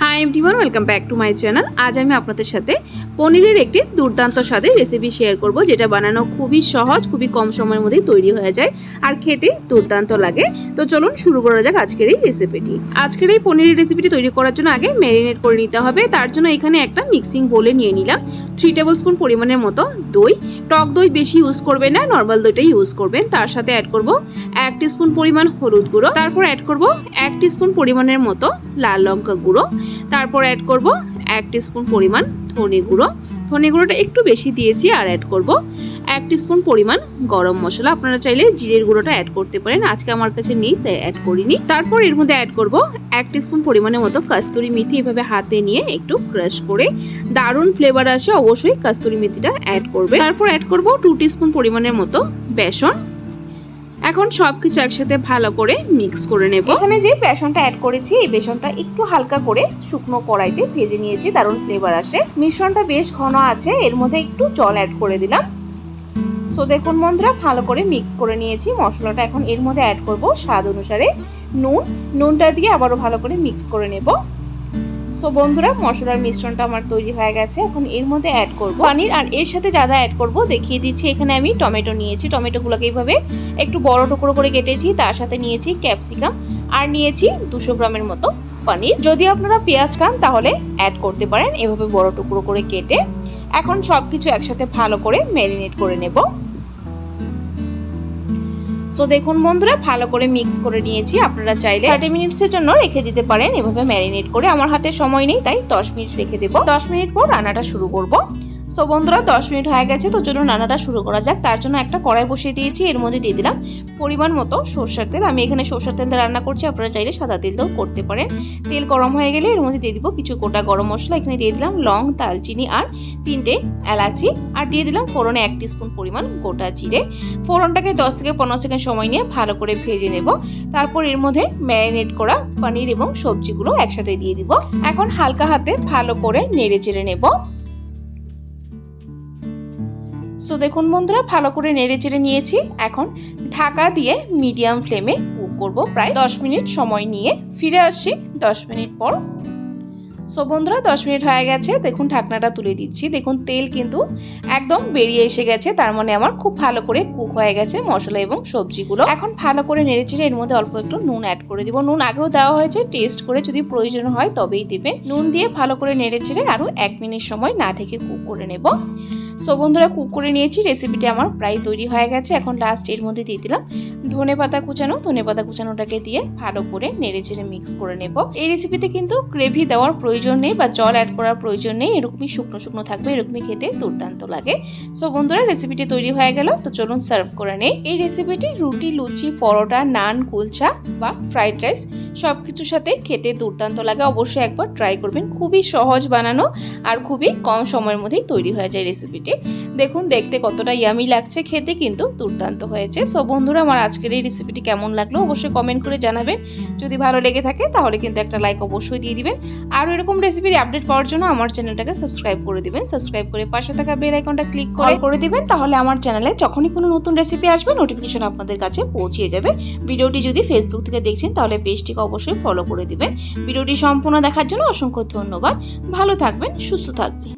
Hi am everyone welcome back to my channel আজ আমি আপনাদের সাথে পনিরের একটি দুর্দান্ত স্বাদের রেসিপি শেয়ার করব, যেটা বানানো খুবই সহজ, খুবই কম সময়ের মধ্যেই তৈরি হয়ে যায় আর খেতে দুর্দান্ত লাগে। তো চলুন শুরু করা যাক আজকের এই রেসিপিটি আজকের এই পনিরের রেসিপিটি তৈরি করার জন্য আগে ম্যারিনেট করে নিতে হবে। তার জন্য এখানে একটা মিক্সিং বোলে নিয়ে নিলাম। থ্রি টেবিল স্পুন পরিমাণের মতো দই টক দই বেশি ইউজ করবেন না নর্মাল দইটাই ইউজ করবেন। তার সাথে অ্যাড করব এক স্পুন পরিমাণ হলুদ গুঁড়ো। তারপর অ্যাড করব এক স্পুন পরিমাণের মতো লাল লঙ্কা গুঁড়ো। তারপর অ্যাড করব এক স্পুন পরিমাণ ধনে গুঁড়ো। ধনে গুঁড়োটা একটু বেশি দিয়েছি আর অ্যাড করব এক স্পুন পরিমাণ গরম মশলা। আপনারা চাইলে জিরের গুঁড়োটা অ্যাড করতে পারেন। আজকে আমার কাছে নেই, তাই অ্যাড করিনি। তারপর এর মধ্যে অ্যাড করব এক স্পুন পরিমাণের মতো কাস্তুরি মেথি। এভাবে হাতে নিয়ে একটু ক্রাশ করে দারুণ ফ্লেভার আসে অবশ্যই কাস্তুরি মেথিটা অ্যাড করবে। তারপর অ্যাড করব টু স্পুন পরিমাণের মতো বেসন। এখন সবকিছু একসাথে ভালো করে মিক্স করে নেব। এখানে যে বেসনটা অ্যাড করেছি, এই বেসনটা একটু হালকা করে শুকনো কড়াইতে ভেজে নিয়েছি, দারুণ ফ্লেভার আসে। মিশ্রণটা বেশ ঘন আছে, এর মধ্যে একটু জল অ্যাড করে দিলাম। সো দেখুন বন্ধুরা, ভালো করে মিক্স করে নিয়েছি। মশলাটা এখন এর মধ্যে অ্যাড করব স্বাদ অনুসারে। নুন, নুনটা দিয়ে আবারও ভালো করে মিক্স করে নেব। সো বন্ধুরা, মশলার মিশ্রণটা আমার তৈরি হয়ে গেছে। এখন এর মধ্যে অ্যাড করব পানির আর এর সাথে যা যা অ্যাড করব দেখিয়ে দিচ্ছি। এখানে আমি টমেটো নিয়েছি। টমেটোগুলোকে এইভাবে একটু বড় টুকরো করে কেটেছি। তার সাথে নিয়েছি ক্যাপসিকাম আর নিয়েছি দুশো গ্রামের মতো পনির যদি আপনারা পেঁয়াজ খান, তাহলে অ্যাড করতে পারেন। এভাবে বড় টুকরো করে কেটে এখন সব কিছু একসাথে ভালো করে ম্যারিনেট করে নেব। সো দেখুন বন্ধুরা, ভালো করে মিক্স করে নিয়েছি। আপনারা চাইলে থার্টি মিনিটসের জন্য রেখে দিতে পারেন। এভাবে ম্যারিনেট করে আমার হাতে সময় নেই, তাই দশ মিনিট রেখে দেবো। দশ মিনিট পর রান্নাটা শুরু করব। সো বন্ধুরা, দশ মিনিট হয়ে গেছে, তো চলুন রান্নাটা শুরু করা যাক। তার জন্য একটা কড়াই বসিয়ে দিয়েছি, এর মধ্যে দিয়ে দিলাম পরিমাণ মতো সর্ষের তেল। আমি এখানে সর্ষের তেল রান্না করছি, আপনারা চাইলে সাদা তেল দিয়েও করতে পারেন। তেল গরম হয়ে গেলে এর মধ্যে দিয়ে দিব কিছু গোটা গরম মশলা। এখানে দিয়ে দিলাম লং দালচিনি আর তিনটে এলাচি। আর দিয়ে দিলাম ফোড়নে এক স্পুন পরিমাণ গোটা জিরে। ফোড়নটাকে দশ থেকে পনেরো সেকেন্ড সময় নিয়ে ভালো করে ভেজে নেব। তারপর এর মধ্যে ম্যারিনেট করা পনির এবং সবজিগুলো একসাথে দিয়ে দিব। এখন হালকা হাতে ভালো করে নেড়ে চেড়ে নেব। সো দেখুন বন্ধুরা, ভালো করে নেড়ে চেড়ে নিয়েছি। এখন ঢাকা দিয়ে মিডিয়াম ফ্লেমে কুক করব প্রায় দশ মিনিট সময় নিয়ে। ফিরে আসছি দশ মিনিট পর। সো বন্ধুরা, দশ মিনিট হয়ে গেছে। দেখুন, ঢাকনাটা তুলে দিচ্ছি। দেখুন, তেল কিন্তু একদম বেরিয়ে এসে গেছে। তার মানে আমার খুব ভালো করে কুক হয়ে গেছে মশলা এবং সবজিগুলো। এখন ভালো করে নেড়ে চেড়ে এর মধ্যে অল্প একটু নুন অ্যাড করে দিব। নুন আগেও দেওয়া হয়েছে টেস্ট করে যদি প্রয়োজন হয় তবেই দেবেন। নুন দিয়ে ভালো করে নেড়ে চেড়ে আরও এক মিনিট সময় না ঢেকে কুক করে নেব। সো বন্ধুরা কুক করে নিয়েছি। রেসিপিটি আমার প্রায় তৈরি হয়ে গেছে। এখন লাস্ট এর মধ্যে দিয়ে দিলাম ধনে পাতা কুচানো। ধনে পাতা কুচানোটাকে দিয়ে ভালো করে নেড়ে চেড়ে মিক্স করে নেব। এই রেসিপিতে কিন্তু গ্রেভি দেওয়ার প্রয়োজন নেই বা জল অ্যাড করার প্রয়োজন নেই। এরকমই শুকনো শুকনো থাকবে, এরকমই খেতে দুর্দান্ত লাগে। সো বন্ধুরা রেসিপিটি তৈরি হয়ে গেল। তো চলুন সার্ভ করে নেই। এই রেসিপিটি রুটি, লুচি, পরোটা, নান, কুলচা বা ফ্রাইড রাইস সব কিছুর সাথে খেতে দুর্দান্ত লাগে। অবশ্যই একবার ট্রাই করবেন। খুবই সহজ বানানো আর খুবই কম সময়ের মধ্যেই তৈরি হয়ে যায় রেসিপিটি দেখুন, দেখতে কতটা ইয়ামি লাগছে, খেতে কিন্তু দুর্দান্ত হয়েছে। সো বন্ধুরা, আমার আজকের এই রেসিপিটি কেমন লাগল অবশ্যই কমেন্ট করে জানাবেন। যদি ভালো লেগে থাকে, তাহলে কিন্তু একটা লাইক অবশ্যই দিয়ে দিবেন। আর এরকম রেসিপির আপডেট পাওয়ার জন্য আমার চ্যানেলটাকে সাবস্ক্রাইব করে দিবেন। সাবস্ক্রাইব করে পাশে থাকা বেল আইকনটা ক্লিক করে করে দিবেন, তাহলে আমার চ্যানেলে যখনই কোনো নতুন রেসিপি আসবে নোটিফিকেশন আপনাদের কাছে পৌঁছে যাবে। ভিডিওটি যদি ফেসবুক থেকে দেখছেন, তাহলে পেজটিকে অবশ্যই ফলো করে দিবেন। ভিডিওটি সম্পূর্ণ দেখার জন্য অসংখ্য ধন্যবাদ। ভালো থাকবেন, সুস্থ থাকবেন।